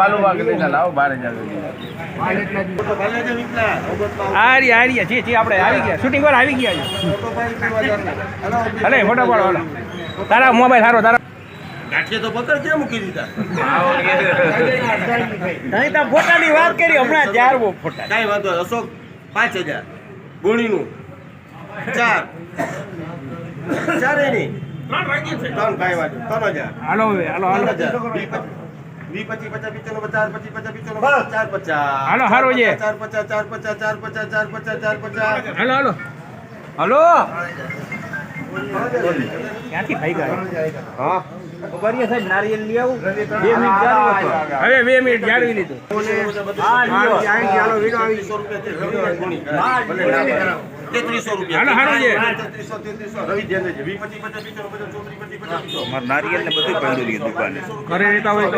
બાલુબાગ લાવો બાર હજાર આરી આરી જી જી આપણે આવી ગયા. શૂટિંગ પર આવી ગયા અરે ફોટો પાડો હાલો તારા મોબાઈલ સારો તારા નહીં તો ફોટાની વાત કરી હમણાં ચાર બહુ ફોટા. કાંઈ વાંધો. અશોક પાંચ હજાર. ગુણીનું ચાર. ચાર એની ત્રણ કાંઈ વાંધો નહીં. ત્રણ હજાર. હાલો હવે હાલો હાલો. હજાર. વીસ પચી પચાસ પીચોનો પચાસ પચી પચાસ પીચોનો ચાર પચાસ. હાલો, હારો છે. ચાર પચાસ ચાર પચાસ ચાર પચાસ ચાર પચાસ ચાર પચાસ. હાલો હાલો. હાલો. ક્યાંથી ભાઈ ગયા. હા. સાહેબ નારિયેલ લઈ આવું. બે મિનિટ જાળવી હવે બે મિનિટ જાળવી લીધું. તેત્રીસો રૂપિયા. નારિયેલ ને બધું પડ્યું દુકાને. ઘરે રહેતા હોય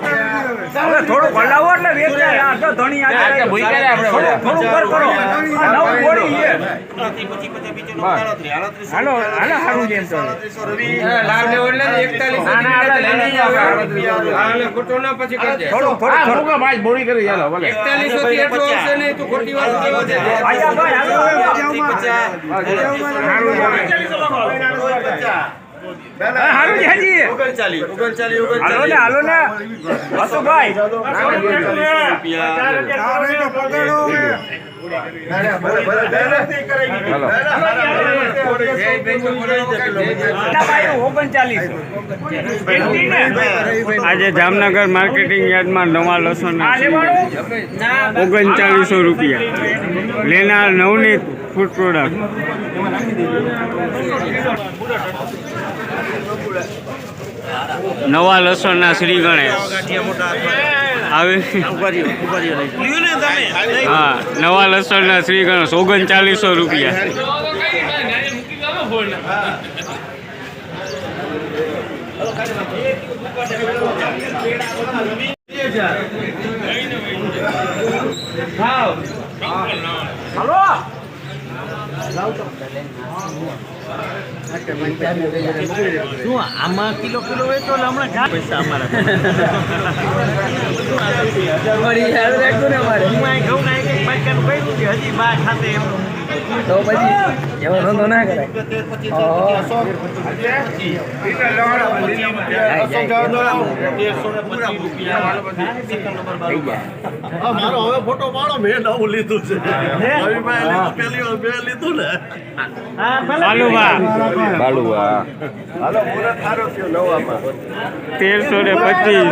થોડું હલાવો એટલે વેચાય. ધણી આગળ આ ભૂઈ કરે આપણે થોડું થોડું કરો નવું હાલો, હાલો, હારું છે એમ તો. લાભ લેવો એટલે એકતાલીસ ના ના આપણે. થોડું થોડું ભાઈ બોરી કરી ચાલો એકતાલીસો થી ભાઈ હાલો હા, હારું છે હજી આજે જામનગર માર્કેટિંગ યાર્ડમાં નવા લસણ ઓગણચાલીસો રૂપિયા. લેનાર નવનીત ફૂડ પ્રોડક્ટ નવા લસણના શ્રી ગણેશ. હા નવા લસણના શ્રી ગણેશ ઓગણચાલીસો રૂપિયા. હાલો શું આમાં કિલો કિલો હોય તો હમણાં પૈસા અમારા ઘઉં ના એક એક કહ્યું હજી બા ખાતે એમ તો પછી એવો ધંધો ના કરાય. મારો હવે ફોટો પાડો મેં નવું લીધું છે લીધું મેં લીધું ને તેરસો ને પચીસ